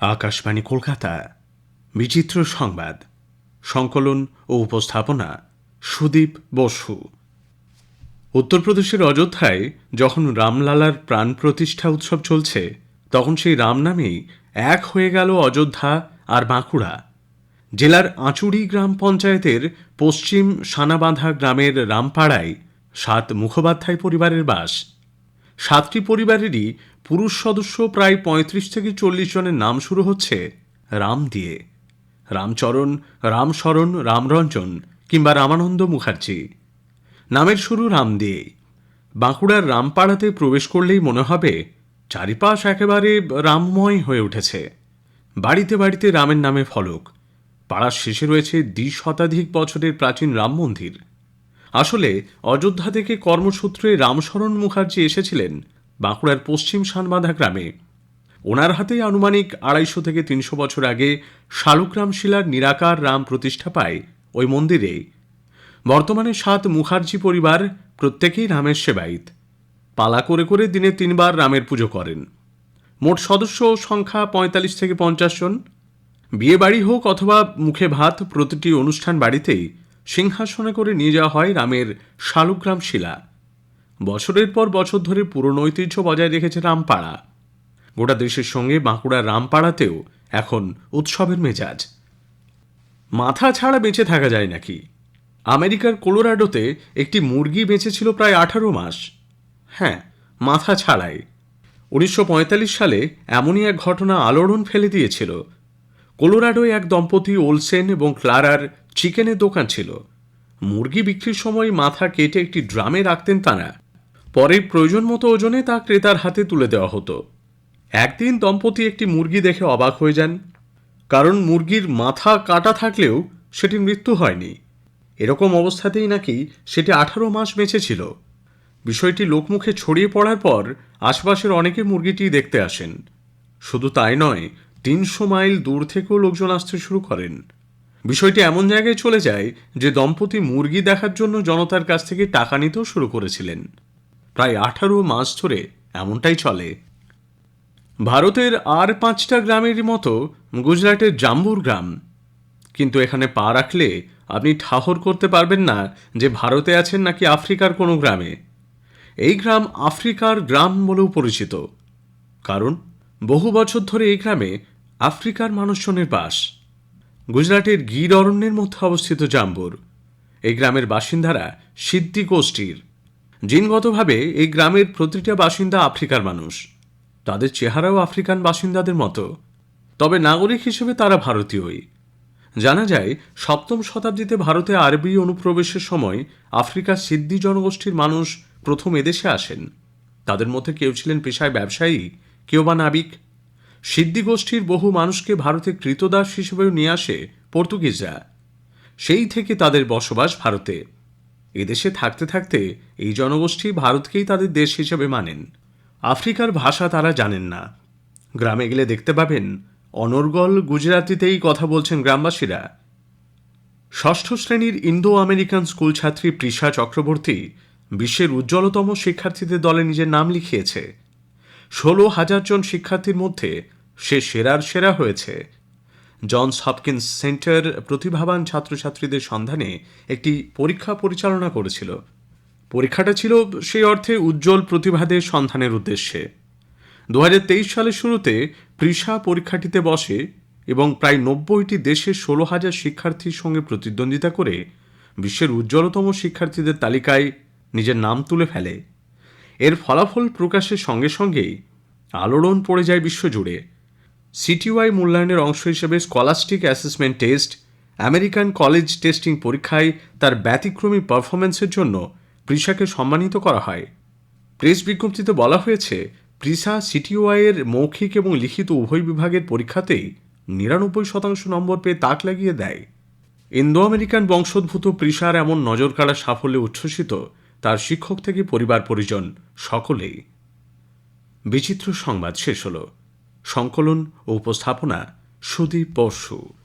আকাশবাণী কলকাতা। বিচিত্র সংবাদ, সংকলন ও উপস্থাপনা, সুদীপ বসু। উত্তরপ্রদেশের অযোধ্যায় যখন রামলালার প্রাণ প্রতিষ্ঠা উৎসব চলছে, তখন সেই রাম নামেই এক হয়ে গেল অযোধ্যা আর বাঁকুড়া। জেলার আঁচুড়ি গ্রাম পঞ্চায়েতের পশ্চিম সানাবাঁধা গ্রামের রামপাড়ায় সাত মুখোপাধ্যায় পরিবারের বাস সাতটি পরিবারেরই পুরুষ সদস্য প্রায় পঁয়ত্রিশ থেকে চল্লিশ জনের নাম শুরু হচ্ছে রাম দিয়ে। রামচরণ, রামশরণ, রামরঞ্জন কিংবা রামানন্দ মুখার্জি। নামের শুরু রাম দিয়ে বাঁকুড়ার রামপাড়াতে প্রবেশ করলেই মনে হবে চারিপাশ একেবারে রামময় হয়ে উঠেছে। বাড়িতে বাড়িতে রামের নামে ফলক। পাড়ার শেষে রয়েছে দ্বি শতাধিক বছরের প্রাচীন রাম মন্দির। আসলে অযোধ্যা থেকে কর্মসূত্রে রামশরণ মুখার্জি এসেছিলেন বাঁকুড়ার পশ্চিম শানবাঁধা গ্রামে। ওনার হাতেই আনুমানিক আড়াইশো থেকে তিনশো বছর আগে শালুগ্রাম শিলার নিরাকার রাম প্রতিষ্ঠা পায় ওই মন্দিরে। বর্তমানে সাত মুখার্জি পরিবার, প্রত্যেকেই রামের সেবায়িত। পালা করে করে দিনে তিনবার রামের পুজো করেন। মোট সদস্য সংখ্যা পঁয়তাল্লিশ থেকে পঞ্চাশ জন। বিয়ে বাড়ি হোক অথবা মুখে ভাত, প্রতিটি অনুষ্ঠান বাড়িতেই সিংহাসনে করে নিয়ে যাওয়া হয় রামের শালুগ্রাম শিলা। বছরের পর বছর ধরে পুরনো ঐতিহ্য বজায় রেখেছে রামপাড়া। গোটা দেশের সঙ্গে বাঁকুড়ার রামপাড়াতেও এখন উৎসবের মেজাজ। মাথা ছাড়া বেঁচে থাকা যায় নাকি? আমেরিকার কোলোরাডোতে একটি মুরগি বেঁচেছিল প্রায় আঠারো মাস। হ্যাঁ মাথা ছাড়াই। উনিশশো পঁয়তাল্লিশ সালে এমনই এক ঘটনা আলোড়ন ফেলে দিয়েছিল। কোলোরাডোয় এক দম্পতি ওলসেন এবং ক্লারার চিকেনের দোকান ছিল। মুরগি বিক্রির সময় মাথা কেটে একটি ড্রামে রাখতেন তারা। পরে প্রয়োজন মতো ওজনে তা ক্রেতার হাতে তুলে দেওয়া হতো। একদিন দম্পতি একটি মুরগি দেখে অবাক হয়ে যান, কারণ মুরগির মাথা কাটা থাকলেও সেটির মৃত্যু হয়নি। এরকম অবস্থাতেই নাকি সেটি আঠারো মাস বেঁচে ছিল। বিষয়টি লোকমুখে ছড়িয়ে পড়ার পর আশপাশের অনেকে মুরগিটি দেখতে আসেন। শুধু তাই নয়, তিনশো মাইল দূর থেকেও লোকজন আসতে শুরু করেন। বিষয়টি এমন জায়গায় চলে যায় যে দম্পতি মুরগি দেখার জন্য জনতার কাছ থেকে টাকা নিতেও শুরু করেছিলেন। প্রায় আঠারো মাস ধরে এমনটাই চলে। ভারতের আর পাঁচটা গ্রামের মতো গুজরাটের জাম্বুর গ্রাম। কিন্তু এখানে পা রাখলে আপনি ঠাহর করতে পারবেন না যে ভারতে আছেন নাকি আফ্রিকার কোনো গ্রামে। এই গ্রাম আফ্রিকার গ্রাম বলেও পরিচিত। কারণ বহু বছর ধরে এই গ্রামে আফ্রিকার মানুষজনের বাস। গুজরাটের গির অরণ্যের মধ্যে অবস্থিত জাম্বুর। এই গ্রামের বাসিন্দারা সিদ্ধি গোষ্ঠীর। জিনগতভাবে এই গ্রামের প্রতিটা বাসিন্দা আফ্রিকার মানুষ। তাদের চেহারাও আফ্রিকান বাসিন্দাদের মতো। তবে নাগরিক হিসেবে তারা ভারতীয়ই। জানা যায়, সপ্তম শতাব্দীতে ভারতে আরবি অনুপ্রবেশের সময় আফ্রিকার সিদ্ধি জনগোষ্ঠীর মানুষ প্রথম এদেশে আসেন। তাদের মধ্যে কেউ ছিলেন পেশায় ব্যবসায়ী, কেউ বা নাবিক। সিদ্ধি গোষ্ঠীর বহু মানুষকে ভারতে কৃতদাস হিসেবেও নিয়ে আসে পর্তুগিজরা। সেই থেকে তাদের বসবাস ভারতে। এদেশে থাকতে থাকতে এই জনগোষ্ঠী ভারতকেই তাদের দেশ হিসেবে মানেন। আফ্রিকার ভাষা তারা জানেন না। গ্রামে গেলে দেখতে পাবেন, অনর্গল গুজরাতিতেই কথা বলছেন গ্রামবাসীরা। ষষ্ঠ শ্রেণির ইন্দো আমেরিকান স্কুল ছাত্রী প্রিশা চক্রবর্তী বিশ্বের উজ্জ্বলতম শিক্ষার্থীদের দলে নিজের নাম লিখিয়েছে। ষোলো হাজার জন শিক্ষার্থীর মধ্যে সে সেরার সেরা হয়েছে। জনস হপকিন্স সেন্টার প্রতিভাবান ছাত্রছাত্রীদের সন্ধানে একটি পরীক্ষা পরিচালনা করেছিল। পরীক্ষাটা ছিল সেই অর্থে উজ্জ্বল প্রতিভাদের সন্ধানের উদ্দেশ্যে। দু হাজার তেইশ সালের শুরুতে প্রিশা পরীক্ষাটিতে বসে এবং প্রায় নব্বইটি দেশের ষোলো হাজার শিক্ষার্থীর সঙ্গে প্রতিদ্বন্দ্বিতা করে বিশ্বের উজ্জ্বলতম শিক্ষার্থীদের তালিকায় নিজের নাম তুলে ফেলে। এর ফলাফল প্রকাশের সঙ্গে সঙ্গেই আলোড়ন পড়ে যায় বিশ্বজুড়ে। সিটিওয়াই মূল্যায়নের অংশ হিসেবে scholastic assessment test, American college testing পরীক্ষায় তার ব্যতিক্রমী পারফরমেন্সের জন্য প্রিসাকে সম্মানিত করা হয়। প্রেস বিজ্ঞপ্তিতে বলা হয়েছে প্রিসা সিটিওয়াইয়ের মৌখিক এবং লিখিত উভয় বিভাগের পরীক্ষাতেই নিরানব্বই শতাংশ নম্বর পেয়ে তাক লাগিয়ে দেয়। ইন্দো আমেরিকান বংশোদ্ভূত প্রিসার এমন নজর কাড়া সাফল্যে উচ্ছ্বসিত তার শিক্ষক থেকে পরিবার পরিজন সকলেই। বিচিত্র সংবাদ শেষ হল। সংকলন ও উপস্থাপনা সুদীপ বসু।